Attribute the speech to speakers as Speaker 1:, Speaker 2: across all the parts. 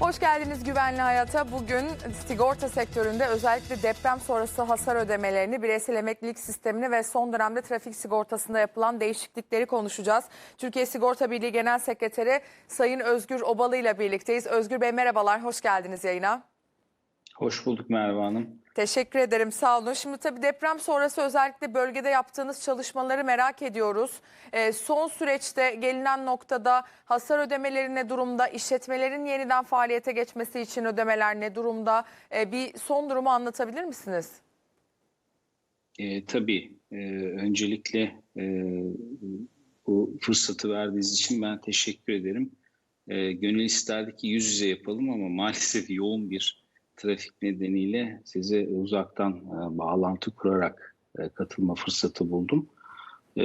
Speaker 1: Hoş geldiniz Güvenli Hayat'a. Bugün sigorta sektöründe özellikle deprem sonrası hasar ödemelerini, bireysel emeklilik sistemini ve son dönemde trafik sigortasında yapılan değişiklikleri konuşacağız. Türkiye Sigorta Birliği Genel Sekreteri Sayın Özgür Obalı ile birlikteyiz. Özgür Bey merhabalar, hoş geldiniz yayına.
Speaker 2: Hoş bulduk Merve Hanım.
Speaker 1: Teşekkür ederim, sağ olun. Şimdi tabii deprem sonrası özellikle bölgede yaptığınız çalışmaları merak ediyoruz. Ee, son süreçte gelinen noktada hasar ödemeleri ne durumda, işletmelerin yeniden faaliyete geçmesi için ödemeler ne durumda? Ee, bir son durumu anlatabilir misiniz?
Speaker 2: E, tabii e, öncelikle e, bu fırsatı verdiğiniz için ben teşekkür ederim. E, gönül isterdi ki yüz yüze yapalım ama maalesef yoğun bir trafik nedeniyle size uzaktan e, bağlantı kurarak e, katılma fırsatı buldum. E,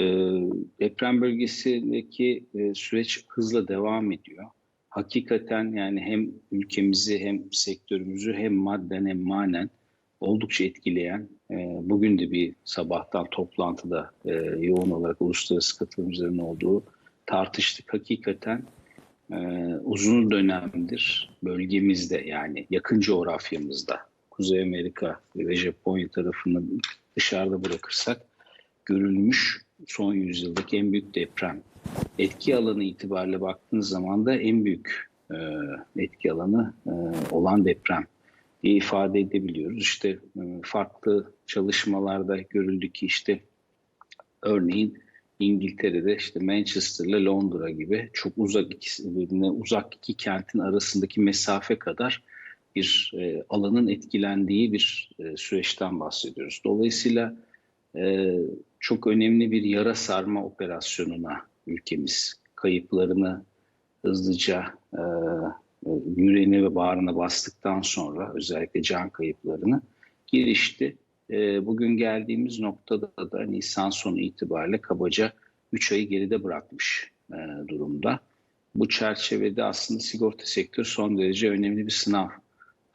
Speaker 2: deprem bölgesindeki e, süreç hızla devam ediyor. Hakikaten yani hem ülkemizi hem sektörümüzü hem madden hem manen oldukça etkileyen, e, bugün de bir sabahtan toplantıda e, yoğun olarak uluslararası katılımcıların olduğu tartıştık. Hakikaten e, uzun dönemdir bölgemizde yani yakın coğrafyamızda Kuzey Amerika ve Japonya tarafını dışarıda bırakırsak görülmüş son yüzyıldaki en büyük deprem. Etki alanı itibariyle baktığınız zaman da en büyük e, etki alanı e, olan deprem diye ifade edebiliyoruz. İşte e, farklı çalışmalarda görüldü ki işte örneğin İngiltere'de işte Manchester ile Londra gibi çok uzak birbirine uzak iki kentin arasındaki mesafe kadar bir e, alanın etkilendiği bir e, süreçten bahsediyoruz. Dolayısıyla e, çok önemli bir yara sarma operasyonuna ülkemiz kayıplarını hızlıca e, yüreğine ve bağrına bastıktan sonra özellikle can kayıplarını girişti. E, bugün geldiğimiz noktada da Nisan sonu itibariyle kabaca 3 ayı geride bırakmış e, durumda. Bu çerçevede aslında sigorta sektörü son derece önemli bir sınav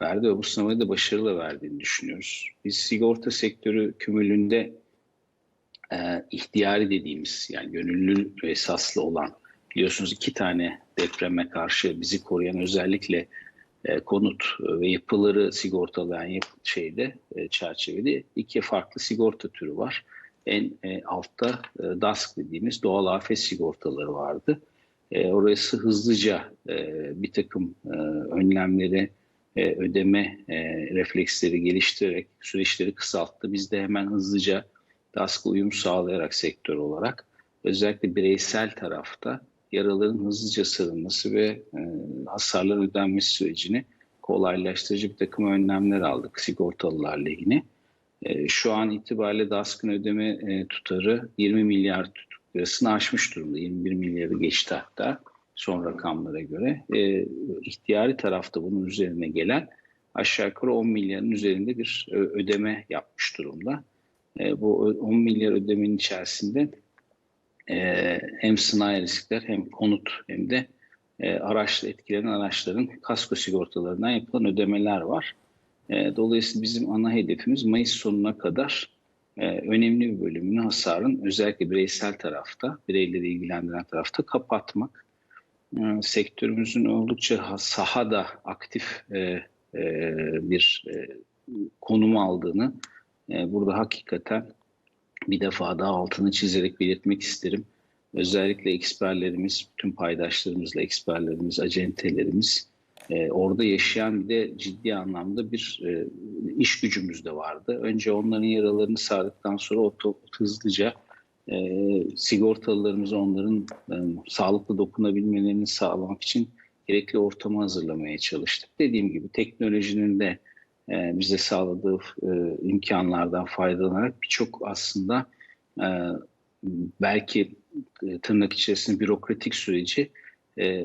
Speaker 2: verdi ve bu sınavı da başarılı verdiğini düşünüyoruz. Biz sigorta sektörü kümülünde e, ihtiyari dediğimiz yani gönüllü esaslı olan biliyorsunuz iki tane depreme karşı bizi koruyan özellikle e, konut ve yapıları sigortalayan yap şeyde e, çerçevede iki farklı sigorta türü var. En e, altta DASK dediğimiz doğal afet sigortaları vardı. Orası hızlıca bir takım önlemleri, ödeme refleksleri geliştirerek süreçleri kısalttı. Biz de hemen hızlıca DASK'a uyum sağlayarak sektör olarak özellikle bireysel tarafta yaraların hızlıca sarılması ve e, hasarların ödenmesi sürecini kolaylaştırıcı bir takım önlemler aldık sigortalılar lehine. E, şu an itibariyle DASK'ın ödeme e, tutarı 20 milyar lirasını aşmış durumda. 21 milyarı geçti hatta son rakamlara göre. E, ihtiyari tarafta bunun üzerine gelen aşağı yukarı 10 milyarın üzerinde bir ödeme yapmış durumda. Bu 10 milyar ödemenin içerisinde e, hem sınai riskler hem konut hem de e, araçla etkilenen araçların kasko sigortalarından yapılan ödemeler var. E, dolayısıyla bizim ana hedefimiz Mayıs sonuna kadar e, önemli bir bölümünü hasarın özellikle bireysel tarafta, bireyleri ilgilendiren tarafta kapatmak. E, sektörümüzün oldukça sahada aktif e, e, bir e, konum aldığını e, burada hakikaten bir defa daha altını çizerek belirtmek isterim. Özellikle eksperlerimiz, tüm paydaşlarımızla eksperlerimiz, acentelerimiz e, orada yaşayan bir de ciddi anlamda bir e, iş gücümüz de vardı. Önce onların yaralarını sardıktan sonra o hızlıca e, sigortalılarımız onların e, sağlıklı dokunabilmelerini sağlamak için gerekli ortamı hazırlamaya çalıştık. Dediğim gibi teknolojinin de e, bize sağladığı e, imkanlardan faydalanarak birçok aslında e, belki tırnak içerisinde bürokratik süreci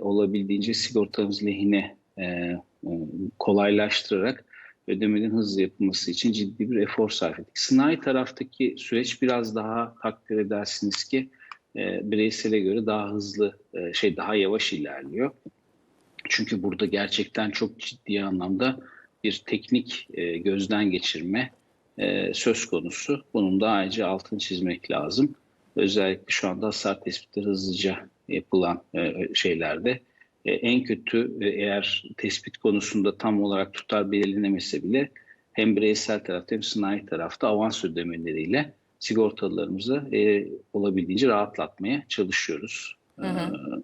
Speaker 2: olabildiğince sigortamız lehine kolaylaştırarak ödemenin hızlı yapılması için ciddi bir efor sarf ettik. Sınai taraftaki süreç biraz daha takdir edersiniz ki e, bireysele göre daha hızlı, şey daha yavaş ilerliyor. Çünkü burada gerçekten çok ciddi anlamda bir teknik e, gözden geçirme e, söz konusu. Bunun da ayrıca altını çizmek lazım. Özellikle şu anda hasar tespitleri hızlıca yapılan e, şeylerde e, en kötü e, eğer tespit konusunda tam olarak tutar belirlenemese bile hem bireysel tarafta hem sanayi tarafta avans ödemeleriyle sigortalılarımızı e, olabildiğince rahatlatmaya çalışıyoruz.
Speaker 1: Hı hı.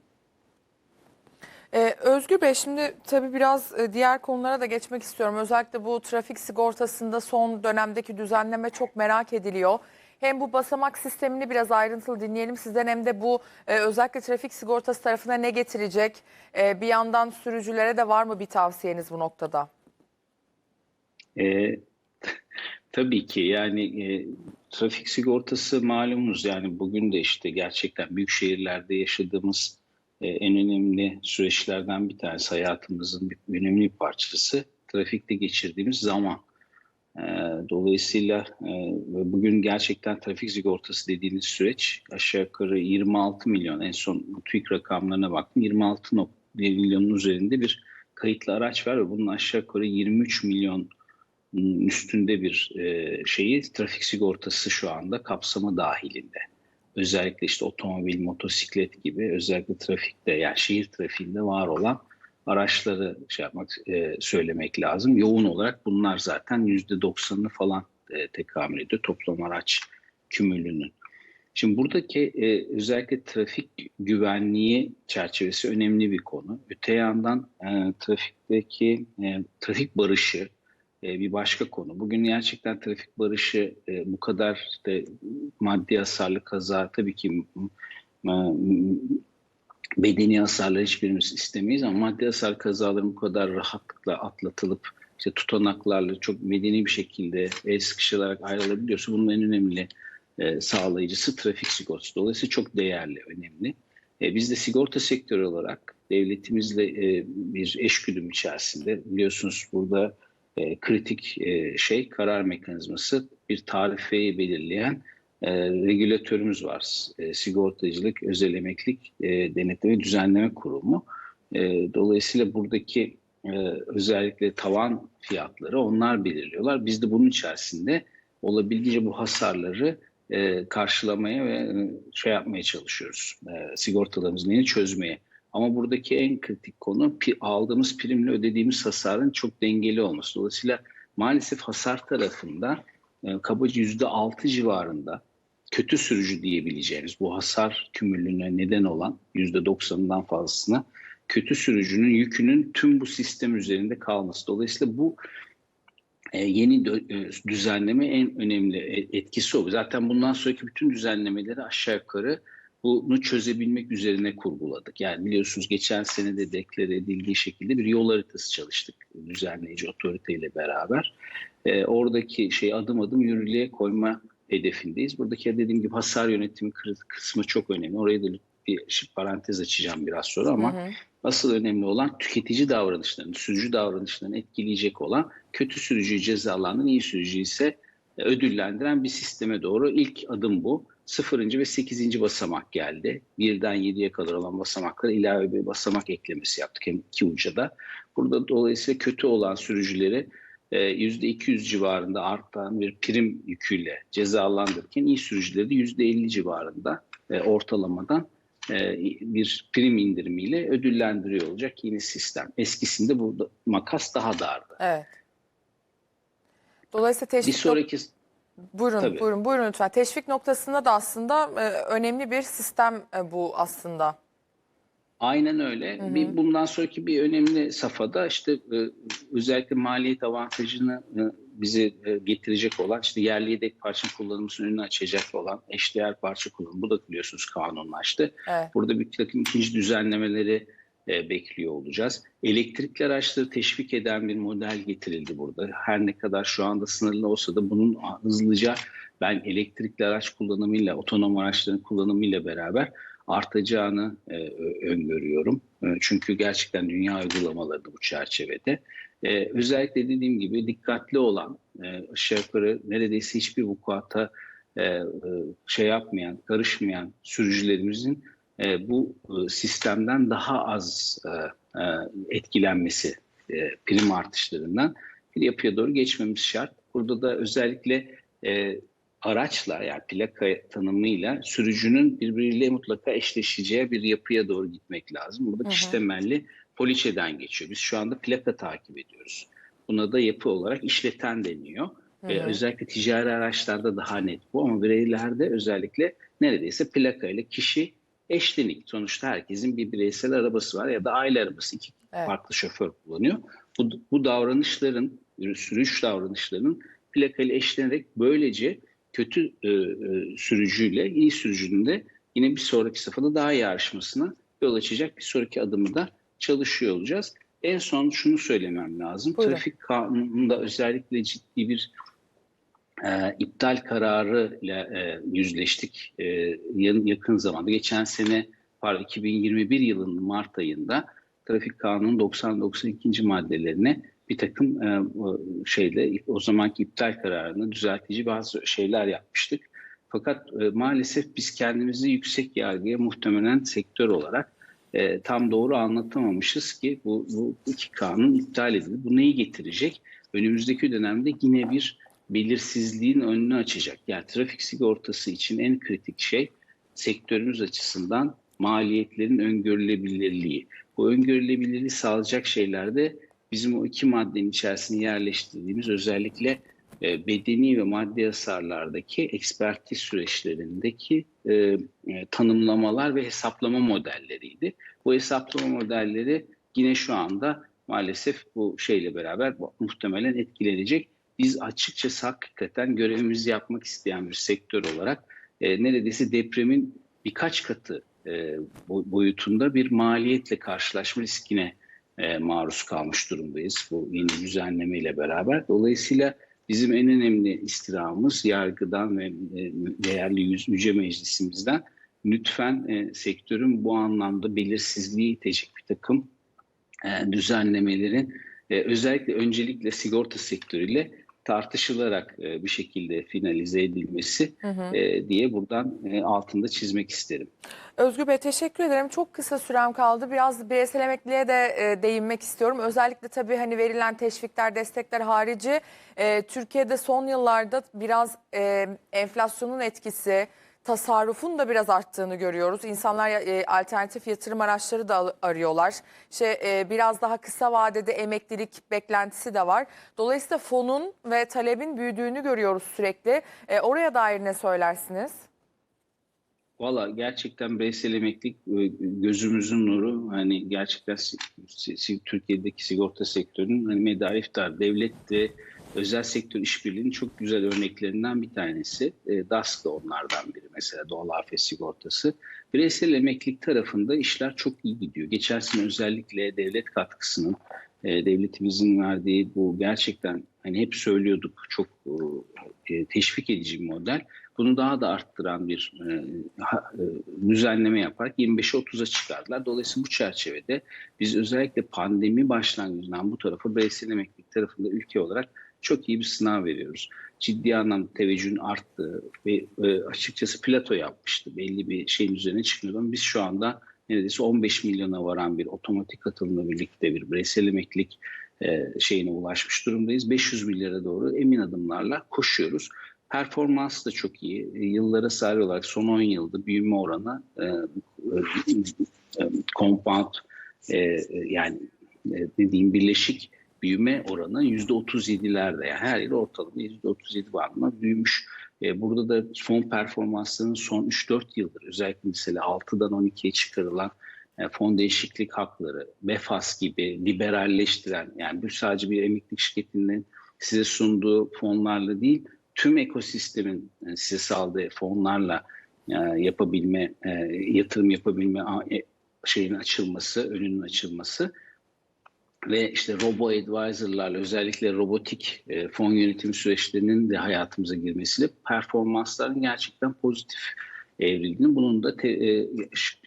Speaker 1: Ee, Özgür Bey şimdi tabii biraz e, diğer konulara da geçmek istiyorum. Özellikle bu trafik sigortasında son dönemdeki düzenleme çok merak ediliyor. Hem bu basamak sistemini biraz ayrıntılı dinleyelim sizden hem de bu e, özellikle trafik sigortası tarafına ne getirecek? E, bir yandan sürücülere de var mı bir tavsiyeniz bu noktada?
Speaker 2: E, tabii ki yani e, trafik sigortası malumunuz yani bugün de işte gerçekten büyük şehirlerde yaşadığımız e, en önemli süreçlerden bir tanesi hayatımızın bir önemli bir parçası trafikte geçirdiğimiz zaman. E, dolayısıyla e, bugün gerçekten trafik sigortası dediğimiz süreç aşağı yukarı 26 milyon en son TÜİK rakamlarına baktım 26 milyonun üzerinde bir kayıtlı araç var ve bunun aşağı yukarı 23 milyon üstünde bir e, şeyi trafik sigortası şu anda kapsamı dahilinde. Özellikle işte otomobil, motosiklet gibi özellikle trafikte yani şehir trafiğinde var olan araçları şey yapmak e, söylemek lazım. Yoğun olarak bunlar zaten yüzde doksanını falan e, tekamül ediyor toplam araç kümülünün. Şimdi buradaki e, özellikle trafik güvenliği çerçevesi önemli bir konu. Öte yandan e, trafikteki e, trafik barışı e, bir başka konu. Bugün gerçekten trafik barışı e, bu kadar işte maddi hasarlı kaza tabii ki bedeni hasarları hiçbirimiz istemeyiz ama maddi hasar kazaların bu kadar rahatlıkla atlatılıp işte tutanaklarla çok medeni bir şekilde el sıkışılarak ayrılabiliyorsa bunun en önemli e, sağlayıcısı trafik sigortası. Dolayısıyla çok değerli, önemli. E, biz de sigorta sektörü olarak devletimizle e, bir eşgüdüm içerisinde biliyorsunuz burada e, kritik e, şey karar mekanizması bir tarifeyi belirleyen e, regülatörümüz var. E, Sigortacılık, Özel Emeklilik e, Denetleme Düzenleme Kurumu. E, dolayısıyla buradaki e, özellikle tavan fiyatları onlar belirliyorlar. Biz de bunun içerisinde olabildiğince bu hasarları e, karşılamaya ve e, şey yapmaya çalışıyoruz. E, sigortalarımızın yeni çözmeye. Ama buradaki en kritik konu aldığımız primle ödediğimiz hasarın çok dengeli olması. Dolayısıyla maalesef hasar tarafında e, kabaca %6 civarında kötü sürücü diyebileceğimiz bu hasar kümülüne neden olan %90'ından fazlasına kötü sürücünün yükünün tüm bu sistem üzerinde kalması. Dolayısıyla bu e, yeni e, düzenleme en önemli etkisi o. Zaten bundan sonraki bütün düzenlemeleri aşağı yukarı bunu çözebilmek üzerine kurguladık. Yani biliyorsunuz geçen sene de deklare edildiği şekilde bir yol haritası çalıştık düzenleyici otoriteyle beraber. E, oradaki şey adım adım yürürlüğe koyma hedefindeyiz. Buradaki dediğim gibi hasar yönetimi kısmı çok önemli. Oraya da bir parantez açacağım biraz sonra ama hı hı. asıl önemli olan tüketici davranışlarını, sürücü davranışlarını etkileyecek olan kötü sürücüyü cezalandıran, iyi sürücü ise ödüllendiren bir sisteme doğru ilk adım bu. Sıfırıncı ve sekizinci basamak geldi. Birden yediye kadar olan basamaklara ilave bir basamak eklemesi yaptık hem iki uca da. Burada dolayısıyla kötü olan sürücüleri %200 e, civarında artan bir prim yüküyle cezalandırırken iyi sürücüleri de %50 civarında e, ortalamadan e, bir prim indirimiyle ödüllendiriyor olacak yeni sistem. Eskisinde bu makas daha dardı.
Speaker 1: Evet. Dolayısıyla teşvik...
Speaker 2: Bir sonraki...
Speaker 1: Buyurun, Tabii. buyurun, buyurun lütfen. Teşvik noktasında da aslında e, önemli bir sistem e, bu aslında.
Speaker 2: Aynen öyle. Hı hı. Bir bundan sonraki bir önemli safhada işte e, özellikle maliyet avantajını e, bize e, getirecek olan işte yerli yedek parça kullanımının önünü açacak olan eşdeğer parça kullanımı. Bu da biliyorsunuz kanunlaştı. Evet. Burada bir takım ikinci düzenlemeleri e, bekliyor olacağız. Elektrikli araçları teşvik eden bir model getirildi burada. Her ne kadar şu anda sınırlı olsa da bunun hızlıca ben elektrikli araç kullanımıyla, otonom araçların kullanımıyla beraber artacağını e, öngörüyorum. E, çünkü gerçekten dünya uygulamaları bu çerçevede. E, özellikle dediğim gibi dikkatli olan, e, aşağı yukarı neredeyse hiçbir vukuata e, e, şey yapmayan, karışmayan sürücülerimizin e, bu e, sistemden daha az e, etkilenmesi e, prim artışlarından bir yapıya doğru geçmemiz şart. Burada da özellikle e, araçla yani plaka tanımıyla sürücünün birbiriyle mutlaka eşleşeceği bir yapıya doğru gitmek lazım. Burada kişi temelli poliçeden geçiyor. Biz şu anda plaka takip ediyoruz. Buna da yapı olarak işleten deniyor.
Speaker 1: Hı
Speaker 2: Ee,
Speaker 1: hı.
Speaker 2: özellikle ticari araçlarda daha net bu ama bireylerde özellikle neredeyse plaka ile kişi eşlenik. Sonuçta herkesin bir bireysel arabası var ya da aile arabası. iki
Speaker 1: Evet.
Speaker 2: farklı şoför kullanıyor. Bu, bu davranışların, sürüş davranışlarının plakayla eşlenerek böylece kötü e, e, sürücüyle iyi sürücünün de yine bir sonraki safhada daha iyi yarışmasına yol açacak bir sonraki adımı da çalışıyor olacağız. En son şunu söylemem lazım.
Speaker 1: Buyurun.
Speaker 2: Trafik kanununda özellikle ciddi bir e, iptal kararıyla e, yüzleştik e, yakın zamanda. Geçen sene pardon 2021 yılının Mart ayında trafik kanunun 90-92. maddelerine bir takım e, şeyle o zamanki iptal kararını düzeltici bazı şeyler yapmıştık. Fakat e, maalesef biz kendimizi yüksek yargıya muhtemelen sektör olarak e, tam doğru anlatamamışız ki bu, bu iki kanun iptal edildi. Bu neyi getirecek? Önümüzdeki dönemde yine bir belirsizliğin önünü açacak. Yani trafik sigortası için en kritik şey sektörümüz açısından maliyetlerin öngörülebilirliği. Bu öngörülebilirliği sağlayacak şeyler de bizim o iki maddenin içerisine yerleştirdiğimiz özellikle e, bedeni ve maddi hasarlardaki ekspertiz süreçlerindeki e, e, tanımlamalar ve hesaplama modelleriydi. Bu hesaplama modelleri yine şu anda maalesef bu şeyle beraber muhtemelen etkilenecek. Biz açıkçası hakikaten görevimizi yapmak isteyen bir sektör olarak e, neredeyse depremin birkaç katı e, boyutunda bir maliyetle karşılaşma riskine e, maruz kalmış durumdayız bu yeni düzenleme ile beraber. Dolayısıyla bizim en önemli istirhamımız yargıdan ve e, değerli yüce meclisimizden lütfen e, sektörün bu anlamda belirsizliği itecek bir takım e, düzenlemelerin e, özellikle öncelikle sigorta sektörüyle tartışılarak e, bir şekilde finalize edilmesi
Speaker 1: Hı hı.
Speaker 2: e, diye buradan e, altında çizmek isterim.
Speaker 1: Özgür Bey teşekkür ederim. Çok kısa sürem kaldı. Biraz bireysel emekliliğe de değinmek istiyorum. Özellikle tabii hani verilen teşvikler, destekler harici Türkiye'de son yıllarda biraz enflasyonun etkisi, tasarrufun da biraz arttığını görüyoruz. İnsanlar e, alternatif yatırım araçları da arıyorlar. İşte e, biraz daha kısa vadede emeklilik beklentisi de var. Dolayısıyla fonun ve talebin büyüdüğünü görüyoruz sürekli. E, oraya dair ne söylersiniz?
Speaker 2: Valla gerçekten bireysel emeklilik e, gözümüzün nuru. Hani gerçekten Türkiye'deki sigorta sektörünün hani medar iftar devlet de özel sektör işbirliğinin çok güzel örneklerinden bir tanesi. E, DASK da onlardan biri mesela doğal afet sigortası. Bireysel emeklilik tarafında işler çok iyi gidiyor. Geçen sene özellikle devlet katkısının e, devletimizin verdiği bu gerçekten hani hep söylüyorduk çok e, teşvik edici bir model. Bunu daha da arttıran bir e, e, düzenleme yaparak 25'e 30'a çıkardılar. Dolayısıyla bu çerçevede biz özellikle pandemi başlangıcından bu tarafa bireysel emeklilik tarafında ülke olarak çok iyi bir sınav veriyoruz. Ciddi anlamda teveccühün arttığı ve e, açıkçası plato yapmıştı. Belli bir şeyin üzerine çıkmıyordu biz şu anda neredeyse 15 milyona varan bir otomatik katılımla birlikte bir bireysel emeklilik e, şeyine ulaşmış durumdayız. 500 milyara doğru emin adımlarla koşuyoruz. Performans da çok iyi. E, Yıllara sahip olarak son 10 yılda büyüme oranı e, e, e, compound e, e, yani e, dediğim birleşik büyüme oranı %37'lerde. Yani her yıl ortalama %37 bandında büyümüş. E, burada da fon performanslarının son 3-4 yıldır özellikle mesela 6'dan 12'ye çıkarılan e, fon değişiklik hakları, BEFAS gibi liberalleştiren yani bu sadece bir emeklilik şirketinin size sunduğu fonlarla değil tüm ekosistemin e, size sağladığı fonlarla yapabilme, yatırım yapabilme şeyin açılması, önünün açılması ve işte robo advisor'larla özellikle robotik e, fon yönetimi süreçlerinin de hayatımıza girmesiyle performansların gerçekten pozitif evrildiğini, bunun da te, e,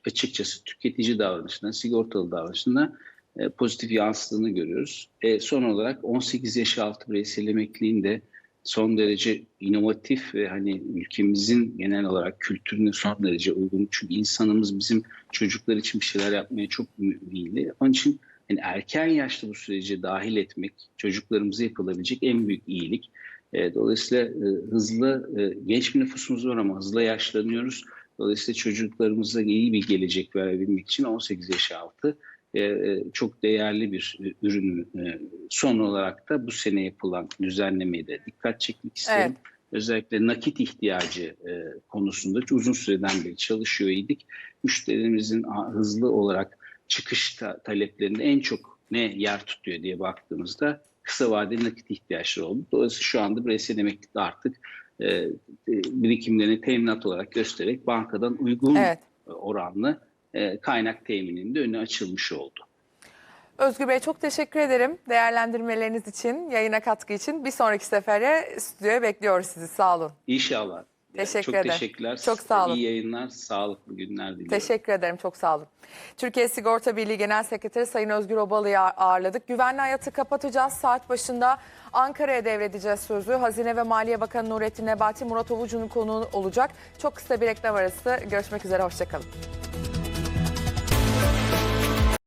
Speaker 2: açıkçası tüketici davranışına, sigortalı davranışına e, pozitif yansıdığını görüyoruz. E, son olarak 18 yaş altı bireysel emekliliğin de son derece inovatif ve hani ülkemizin genel olarak kültürüne son derece uygun. Çünkü insanımız bizim çocuklar için bir şeyler yapmaya çok meyilli. Onun için yani erken yaşta bu sürece dahil etmek çocuklarımıza yapılabilecek en büyük iyilik. E, dolayısıyla e, hızlı, e, genç bir nüfusumuz var ama hızlı yaşlanıyoruz. Dolayısıyla çocuklarımıza iyi bir gelecek verebilmek için 18 yaş altı çok değerli bir ürünü. E, son olarak da bu sene yapılan düzenlemeye de dikkat çekmek isterim.
Speaker 1: Evet.
Speaker 2: Özellikle nakit ihtiyacı konusunda uzun süreden beri çalışıyor idik. Müşterimizin hızlı olarak çıkış ta- taleplerinde en çok ne yer tutuyor diye baktığımızda kısa vadeli nakit ihtiyaçları oldu. Dolayısıyla şu anda bireysel emeklilikte artık e, e, birikimlerini teminat olarak göstererek bankadan uygun
Speaker 1: Evet.
Speaker 2: oranlı e, kaynak temininin de önü açılmış oldu.
Speaker 1: Özgür Bey çok teşekkür ederim değerlendirmeleriniz için, yayına katkı için. Bir sonraki sefere stüdyoya bekliyoruz sizi. Sağ olun.
Speaker 2: İnşallah.
Speaker 1: Teşekkür
Speaker 2: Çok
Speaker 1: ederim.
Speaker 2: teşekkürler.
Speaker 1: Çok sağ olun.
Speaker 2: İyi yayınlar, sağlıklı günler diliyorum.
Speaker 1: Teşekkür ederim. Çok sağ olun. Türkiye Sigorta Birliği Genel Sekreteri Sayın Özgür Obalı'yı ağ- ağırladık. Güvenli hayatı kapatacağız. Saat başında Ankara'ya devredeceğiz sözü. Hazine ve Maliye Bakanı Nurettin Nebati Murat Ovucu'nun konuğu olacak. Çok kısa bir reklam arası. Görüşmek üzere. Hoşçakalın.